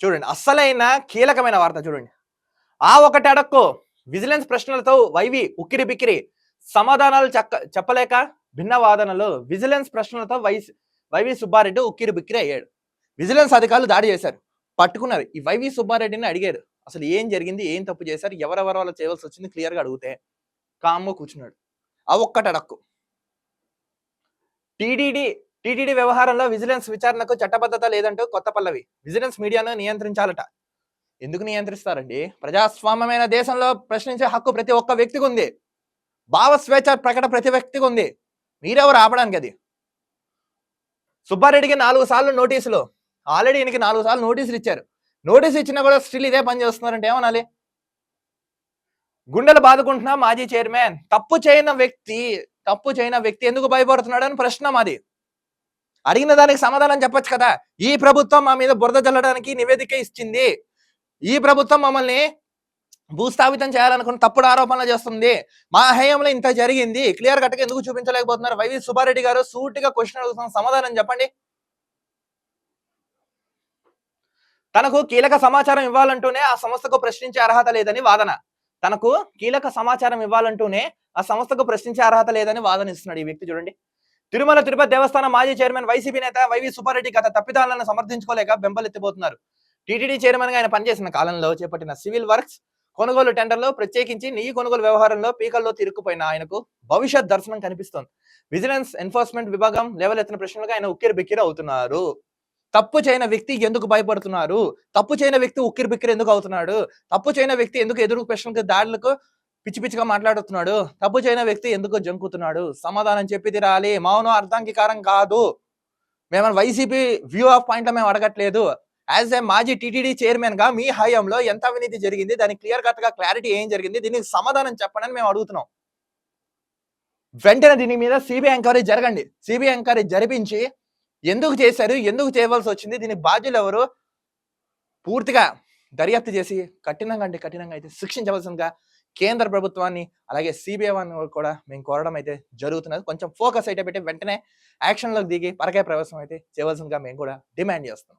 చూడండి అస్సలైన కీలకమైన వార్త చూడండి. ఆ ఒకటి అడక్కు విజిలెన్స్ ప్రశ్నలతో వైవి ఉక్కిరి బిక్కిరి సమాధానాలు చక్క చెప్పలేక భిన్న వాదనలు విజిలెన్స్ ప్రశ్నలతో వై వైవి సుబ్బారెడ్డి ఉక్కిరి బిక్కిరి అయ్యాడు. విజిలెన్స్ అధికారులు దాడి చేశారు పట్టుకున్నారు. ఈ వైవి సుబ్బారెడ్డిని అడిగారు అసలు ఏం జరిగింది ఏం తప్పు చేశారు ఎవరెవరు వాళ్ళు చేయవలసి వచ్చింది క్లియర్గా అడిగితే కామ్గా కూర్చున్నాడు. ఆ ఒక్కటి అడక్కు. టీడీడీ టీటీడీ వ్యవహారంలో విజిలెన్స్ విచారణకు చట్టబద్ధత లేదంటూ కొత్త పల్లవి. విజిలెన్స్ మీడియాను నియంత్రించాలట. ఎందుకు నియంత్రిస్తారండి? ప్రజాస్వామ్యమైన దేశంలో ప్రశ్నించే హక్కు ప్రతి ఒక్క వ్యక్తికి ఉంది. భావ స్వేచ్ఛ ప్రకట ప్రతి వ్యక్తికి ఉంది. మీరెవరు ఆపడానికి అది? సుబ్బారెడ్డికి నాలుగు సార్లు నోటీసులు. ఆల్రెడీ ఈయనకి నాలుగు సార్లు నోటీసులు ఇచ్చారు. నోటీస్ ఇచ్చినా కూడా స్టిల్ ఇదే పని చేస్తున్నారంటే ఏమనాలి? గుండెలు బాదుకుంటున్నా మాజీ చైర్మన్. తప్పు చేయని వ్యక్తి తప్పు చేయని వ్యక్తి ఎందుకు భయపడుతున్నాడు అని ప్రశ్న మాది. అడిగిన దానికి సమాధానం చెప్పొచ్చు కదా? ఈ ప్రభుత్వం మా మీద బురద జల్లడానికి నివేదిక ఇచ్చింది. ఈ ప్రభుత్వం మమ్మల్ని భూస్థాపితం చేయాలనుకున్న తప్పుడు ఆరోపణలు చేస్తుంది. మా హయాంలో ఇంత జరిగింది. క్లియర్ కట్గా ఎందుకు చూపించలేకపోతున్నారు? వైవి సుబ్బారెడ్డి గారు సూటిగా క్వశ్చన్ అడుగుతున్న సమాధానం చెప్పండి. తనకు కీలక సమాచారం ఇవ్వాలంటూనే ఆ సంస్థకు ప్రశ్నించే అర్హత లేదని వాదన. తనకు కీలక సమాచారం ఇవ్వాలంటూనే ఆ సంస్థకు ప్రశ్నించే అర్హత లేదని వాదన ఇస్తున్నాడు ఈ వ్యక్తి. చూడండి. తిరుమల తిరుపతి దేవస్థానం మాజీ చైర్మన్ వైసీపీ నేత వైవి సుబ్బారెడ్డి గత తప్పిదాలను సమర్థించుకోలేక బెంబలెత్తిపోతున్నారు. టీటీడీ చైర్మన్గా ఆయన పనిచేసిన కాలంలో చేపట్టిన సివిల్ వర్క్స్ కొనుగోలు టెండర్లో ప్రత్యేకించి నెయ్యి కొనుగోలు వ్యవహారంలో పీకల్లో తిరుక్కుపోయిన ఆయనకు భవిష్యత్ దర్శనం కనిపిస్తోంది. విజిలెన్స్ ఎన్ఫోర్స్మెంట్ విభాగం లేవలెత్తిన ప్రశ్నలుగా ఆయన ఉక్కిరి బిక్కిరి అవుతున్నారు. తప్పు చేయని వ్యక్తి ఎందుకు భయపడుతున్నారు? తప్పు చేయని వ్యక్తి ఉక్కిరి బిక్కిరి ఎందుకు అవుతున్నాడు? తప్పు చేయని వ్యక్తి ఎందుకు ఎదురు ప్రశ్నలకు దాడులకు పిచ్చి పిచ్చిగా మాట్లాడుతున్నాడు. తప్పు చేయని వ్యక్తి ఎందుకు జంకుతున్నాడు. సమాధానం చెప్పి తీరాలి మౌనం అర్థాంగీకారం కాదు. మేము వైసీపీ వ్యూ ఆఫ్ పాయింట్లో మేము అడగట్లేదు. యాజ్ ఏ మాజీ టీటీడీ చైర్మన్గా మీ హయాంలో ఎంత అవినీతి జరిగింది? దానికి క్లియర్ కట్గా క్లారిటీ ఏం జరిగింది? దీనికి సమాధానం చెప్పండి మేము అడుగుతున్నాం. వెంటనే దీని మీద సిబిఐ ఎంక్వైరీ జరగండి. సిబిఐ ఎంక్వైరీ జరిపించి ఎందుకు చేశారు? ఎందుకు చేయవలసి వచ్చింది? దీనికి బాధ్యులు ఎవరు? పూర్తిగా దర్యాప్తు చేసి కఠినంగా అంటే కఠినంగా అయితే శిక్షించవలసిందిగా కేంద్ర ప్రభుత్వాన్ని అలాగే సిబిఐ కూడా మేము కోరడం అయితే జరుగుతున్నది. కొంచెం ఫోకస్ అయితే పెట్టి వెంటనే యాక్షన్లోకి దిగి పరకాయ ప్రవేశం అయితే చేయవలసిందిగా మేము కూడా డిమాండ్ చేస్తున్నాం.